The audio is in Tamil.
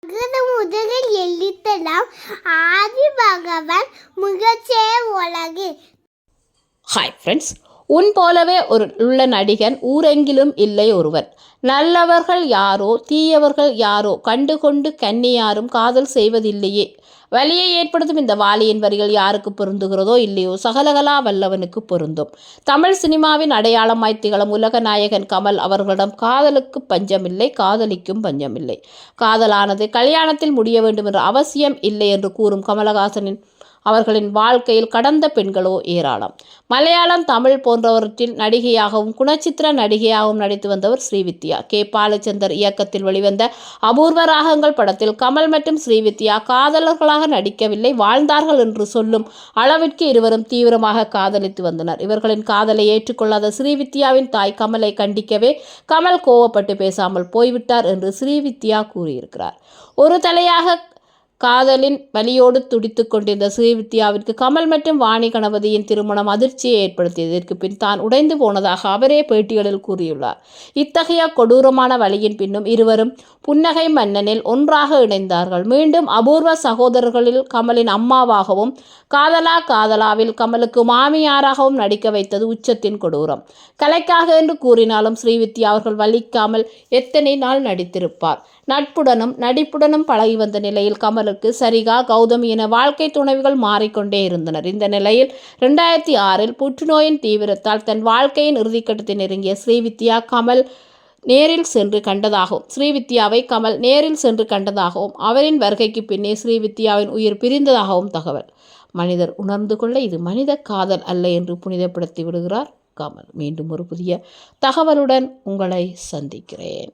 அகர முதலில் எழுத்தெல்லாம் ஆதி பகவன் முகச்சே உலகு ஹாய் ஃப்ரெண்ட்ஸ் உன் போலவே ஒரு உள்ள நடிகன் ஊரெங்கிலும் இல்லை ஒருவன். நல்லவர்கள் யாரோ தீயவர்கள் யாரோ கண்டு கொண்டு கன்னி யாரும் காதல் செய்வதில்லையே. வலியை ஏற்படுத்தும் இந்த வாலியின் வரிகள் யாருக்கு பொருந்துகிறதோ இல்லையோ சகலகலா வல்லவனுக்கு பொருந்தும். தமிழ் சினிமாவின் அடையாளமாய் திகழும் உலக நாயகன் கமல் அவர்களிடம் காதலுக்கு பஞ்சமில்லை காதலிக்கும் பஞ்சமில்லை. காதலானது கல்யாணத்தில் முடிய வேண்டும் என்ற அவசியம் இல்லை என்று கூறும் கமலஹாசனின் அவர்களின் வாழ்க்கையில் கடந்த பெண்களோ ஏராளம். மலையாளம் தமிழ் போன்றவற்றில் நடிகையாகவும் குணச்சித்திர நடிகையாகவும் நடித்து வந்தவர் ஸ்ரீவித்யா. கே. பாலச்சந்தர் இயக்கத்தில் வெளிவந்த அபூர்வ ராகங்கள் படத்தில் கமல் மற்றும் ஸ்ரீவித்யா காதலர்களாக நடிக்கவில்லை வாழ்ந்தார்கள் என்று சொல்லும் அளவிற்கு இருவரும் தீவிரமாக காதலித்து வந்தனர். இவர்களின் காதலை ஏற்றுக்கொள்ளாத ஸ்ரீவித்யாவின் தாய் கமலை கண்டிக்கவே கமல் கோவப்பட்டு பேசாமல் போய்விட்டார் என்று ஸ்ரீவித்யா கூறியிருக்கிறார். ஒரு தலையாக காதலின் வலியோடு துடித்து கொண்டிருந்த ஸ்ரீவித்யாவிற்கு கமல் மற்றும் வாணி கணபதியின் திருமணம் அதிர்ச்சியை ஏற்படுத்தியதற்கு பின் தான் உடைந்து போனதாக அவரே பேட்டிகளில் கூறியுள்ளார். இத்தகைய கொடூரமான வழியின் பின்னும் இருவரும் புன்னகை மன்னனில் ஒன்றாக இணைந்தார்கள். மீண்டும் அபூர்வ சகோதரர்களில் கமலின் அம்மாவாகவும் காதலா காதலாவில் கமலுக்கு மாமியாராகவும் நடிக்க வைத்தது உச்சத்தின் கொடூரம். கலைக்காக என்று கூறினாலும் ஸ்ரீவித்யா அவர்கள் வலிக்காமல் எத்தனை நாள் நடித்திருப்பார். நட்புடனும் நடிப்புடனும் பழகி வந்த நிலையில் கமலுக்கு சரிகா கௌதமி என வாழ்க்கை துணைவிகள் மாறிக்கொண்டே இருந்தனர். இந்த நிலையில் ரெண்டாயிரத்தி ஆறில் புற்றுநோயின் தீவிரத்தால் தன் வாழ்க்கையின் இறுதிக்கட்டத்தை நெருங்கிய ஸ்ரீவித்யா கமல் நேரில் சென்று கண்டதாகவும் ஸ்ரீவித்யாவை கமல் நேரில் சென்று கண்டதாகவும் அவரின் வருகைக்கு பின்னே ஸ்ரீவித்யாவின் உயிர் பிரிந்ததாகவும் தகவல். மனிதர் உணர்ந்து கொள்ள இது மனித காதல் அல்ல என்று புனிதப்படுத்தி விடுகிறார் கமல். மீண்டும் ஒரு புதிய தகவலுடன் உங்களை சந்திக்கிறேன்.